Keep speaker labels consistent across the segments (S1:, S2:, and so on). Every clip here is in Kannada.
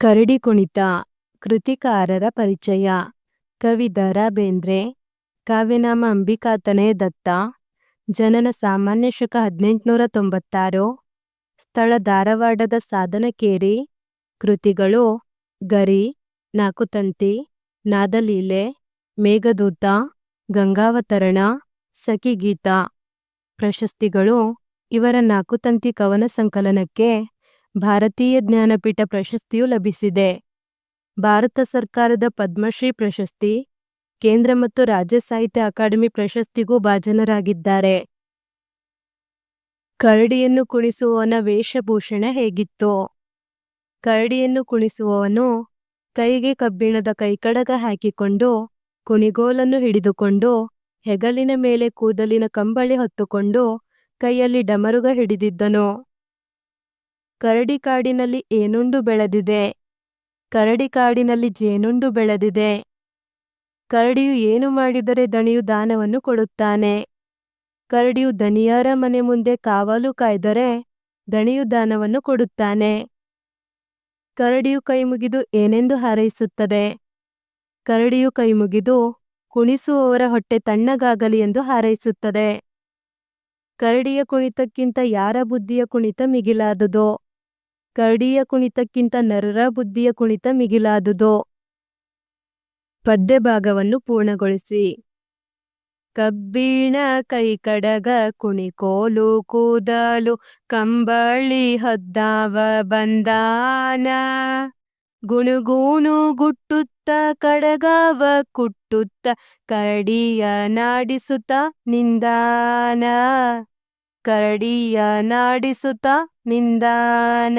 S1: ಕರಡಿ ಕುಣಿತ, ಕೃತಿಕಾರರ ಪರಿಚಯ, ಕವಿ ದರಾ ಬೇಂದ್ರೆ ಕಾವ್ಯನಾಮ ಅಂಬಿಕಾತನೇ ದತ್ತ, ಜನನ ಸಾಮಾನ್ಯ ಶುಕ ಹದಿನೆಂಟುನೂರ ತೊಂಬತ್ತಾರು, ಸ್ಥಳ ಧಾರವಾಡದ ಸಾಧನಕೇರಿ, ಕೃತಿಗಳು ಗರಿ, ನಾಕುತಂತಿ, ನಾದಲೀಲೆ, ಮೇಘದೂತ, ಗಂಗಾವತರಣ, ಸಖಿಗೀತ. ಪ್ರಶಸ್ತಿಗಳು ಇವರ ನಾಕುತಂತಿ ಕವನ ಸಂಕಲನಕ್ಕೆ ಭಾರತೀಯ ಜ್ಞಾನಪೀಠ ಪ್ರಶಸ್ತಿಯು ಲಭಿಸಿದೆ. ಭಾರತ ಸರ್ಕಾರದ ಪದ್ಮಶ್ರೀ ಪ್ರಶಸ್ತಿ, ಕೇಂದ್ರ ಮತ್ತು ರಾಜ್ಯ ಸಾಹಿತ್ಯ ಅಕಾಡೆಮಿ ಪ್ರಶಸ್ತಿಗೂ ಭಾಜನರಾಗಿದ್ದಾರೆ. ಕರಡಿಯನ್ನು ಕುಣಿಸುವವನ ವೇಷಭೂಷಣ ಹೇಗಿತ್ತು? ಕರಡಿಯನ್ನು ಕುಣಿಸುವವನು ಕೈಗೆ ಕಬ್ಬಿಣದ ಕೈಕಡಗ ಹಾಕಿಕೊಂಡು, ಕುಣಿಗೋಲನ್ನು ಹಿಡಿದುಕೊಂಡು, ಹೆಗಲಿನ ಮೇಲೆ ಕೂದಲಿನ ಕಂಬಳಿ ಹೊತ್ತುಕೊಂಡು, ಕೈಯಲ್ಲಿ ಡಮರುಗ ಹಿಡಿದಿದ್ದನು. ಕರಡಿ ಕಾಡಿನಲ್ಲಿ ಏನುಂಡು ಬೆಳೆದಿದೆ? ಕರಡಿಕಾಡಿನಲ್ಲಿ ಜೇನುಂಡು ಬೆಳೆದಿದೆ. ಕರಡಿಯು ಏನು ಮಾಡಿದರೆ ದಣಿಯು ದಾನವನ್ನು ಕೊಡುತ್ತಾನೆ. ಕರಡಿಯು ದಣಿಯಾರ ಮನೆ ಮುಂದೆ ಕಾವಲು ಕಾಯ್ದರೆ ದಣಿಯು ದಾನವನ್ನು ಕೊಡುತ್ತಾನೆ. ಕರಡಿಯು ಕೈಮುಗಿದು ಏನೆಂದು ಹಾರೈಸುತ್ತದೆ? ಕರಡಿಯು ಕೈಮುಗಿದು ಕುಣಿಸುವವರ ಹೊಟ್ಟೆ ತಣ್ಣಗಾಗಲಿ ಎಂದು ಹಾರೈಸುತ್ತದೆ. ಕರಡಿಯ ಕುಣಿತಕ್ಕಿಂತ ಯಾರ ಬುದ್ಧಿಯ ಕುಣಿತ ಮಿಗಿಲಾದುದೋ? ಕರಡಿಯ ಕುಣಿತಕ್ಕಿಂತ ನರರ ಬುದ್ಧಿಯ ಕುಣಿತ ಮಿಗಿಲಾದುದೋ. ಪದ್ಯ ಭಾಗವನ್ನು ಪೂರ್ಣಗೊಳಿಸಿ. ಕಬ್ಬಿಣ ಕೈಕಡಗ ಕುಣಿಕೋಲು ಕೂದಲು ಕಂಬಳಿ ಹದ್ದಾವ ಬಂದಾನ. ಗುಣುಗೂಣು ಗುಟ್ಟುತ್ತ ಕಡಗವ ಕುಟ್ಟುತ್ತ ಕರಡಿಯ ನಾಡಿಸುತ್ತ ನಿಂದಾನ. ಕರಡಿಯ ನಾಡಿಸುತ್ತ ನಿಂದಾನ.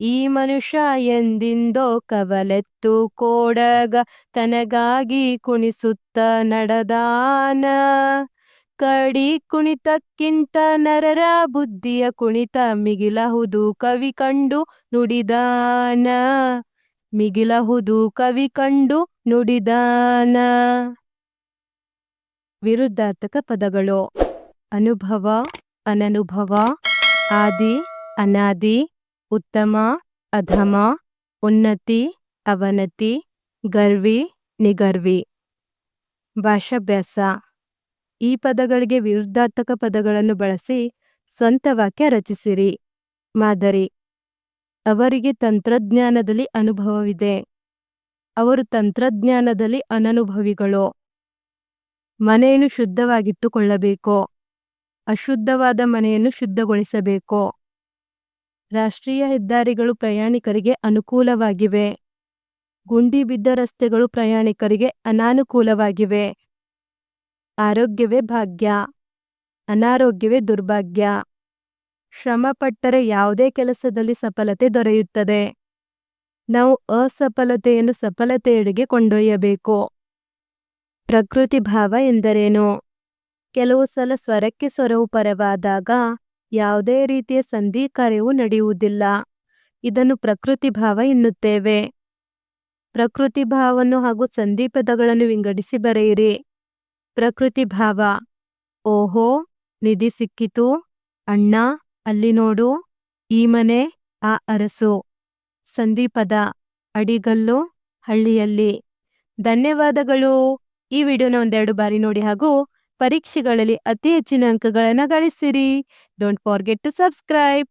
S1: ಈ ಮನುಷ್ಯ ಎಂದಿಂದೋ ಕವಲೆತ್ತು ಕೋಡಗ ತನಗಾಗಿ ಕುಣಿಸುತ್ತ ನಡದಾನ. ಕಡಿ ಕುಣಿತಕ್ಕಿಂತ ನರರ ಬುದ್ಧಿಯ ಕುಣಿತ ಮಿಗಿಲಹುದು ಕವಿ ಕಂಡು ನುಡಿದಾನ. ಮಿಗಿಲಹುದು ಕವಿ ಕಂಡು ನುಡಿದಾನ. ವಿರುದ್ಧಾರ್ಥಕ ಪದಗಳು. ಅನುಭವ, ಅನನುಭವ, ಆದಿ, ಅನಾದಿ, ಉತ್ತಮ, ಅಧಮ, ಉನ್ನತಿ, ಅವನತಿ, ಗರ್ವಿ, ನಿಗರ್ವಿ. ಭಾಷಾಭ್ಯಾಸ. ಈ ಪದಗಳಿಗೆ ವಿರುದ್ಧಾರ್ಥಕ ಪದಗಳನ್ನು ಬಳಸಿ ಸ್ವಂತ ವಾಕ್ಯ ರಚಿಸಿರಿ. ಮಾದರಿ. ಅವರಿಗೆ ತಂತ್ರಜ್ಞಾನದಲ್ಲಿ ಅನುಭವವಿದೆ. ಅವರು ತಂತ್ರಜ್ಞಾನದಲ್ಲಿ ಅನನುಭವಿಗಳು. ಮನೆಯನ್ನು ಶುದ್ಧವಾಗಿಟ್ಟುಕೊಳ್ಳಬೇಕು. ಅಶುದ್ಧವಾದ ಮನೆಯನ್ನು ಶುದ್ಧಗೊಳಿಸಬೇಕು. ರಾಷ್ಟ್ರೀಯ ಹೆದ್ದಾರಿಗಳು ಪ್ರಯಾಣಿಕರಿಗೆ ಅನುಕೂಲವಾಗಿವೆ. ಗುಂಡಿ ಬಿದ್ದ ರಸ್ತೆಗಳು ಪ್ರಯಾಣಿಕರಿಗೆ ಅನಾನುಕೂಲವಾಗಿವೆ. ಆರೋಗ್ಯವೇ ಭಾಗ್ಯ. ಅನಾರೋಗ್ಯವೇ ದುರ್ಭಾಗ್ಯ. ಶ್ರಮಪಟ್ಟರೆ ಯಾವುದೇ ಕೆಲಸದಲ್ಲಿ ಸಫಲತೆ ದೊರೆಯುತ್ತದೆ. ನಾವು ಅಸಫಲತೆಯನ್ನು ಸಫಲತೆಯೆಡೆಗೆ ಕೊಂಡೊಯ್ಯಬೇಕು. ಪ್ರಕೃತಿ ಭಾವ ಎಂದರೇನು? ಕೆಲವು ಸಲ ಸ್ವರಕ್ಕೆ ಸ್ವರವು ಪರವಾದಾಗ ಯಾವುದೇ ರೀತಿಯ ಸಂಧಿ ಕಾರ್ಯವು ನಡೆಯುವುದಿಲ್ಲ. ಇದನ್ನು ಪ್ರಕೃತಿ ಭಾವ ಎನ್ನುತ್ತೇವೆ. ಪ್ರಕೃತಿ ಭಾವವನ್ನು ಹಾಗೂ ಸಂಧಿ ಪದಗಳನ್ನು ವಿಂಗಡಿಸಿ ಬರೆಯಿರಿ. ಪ್ರಕೃತಿ ಭಾವ. ಓಹೋ, ನಿಧಿ ಸಿಕ್ಕಿತು. ಅಣ್ಣ, ಅಲ್ಲಿ ನೋಡು. ಈ ಮನೆ, ಆ ಅರಸು. ಸಂಧಿಪದ ಅಡಿಗಲ್ಲು, ಹಳ್ಳಿಯಲ್ಲಿ. ಧನ್ಯವಾದಗಳು. ಈ ವಿಡಿಯೋನ ಒಂದೆರಡು ಬಾರಿ ನೋಡಿ ಹಾಗೂ ಪರೀಕ್ಷೆಗಳಲ್ಲಿ ಅತಿ ಹೆಚ್ಚಿನ ಅಂಕಗಳನ್ನು ಗಳಿಸಿರಿ. Don't forget to subscribe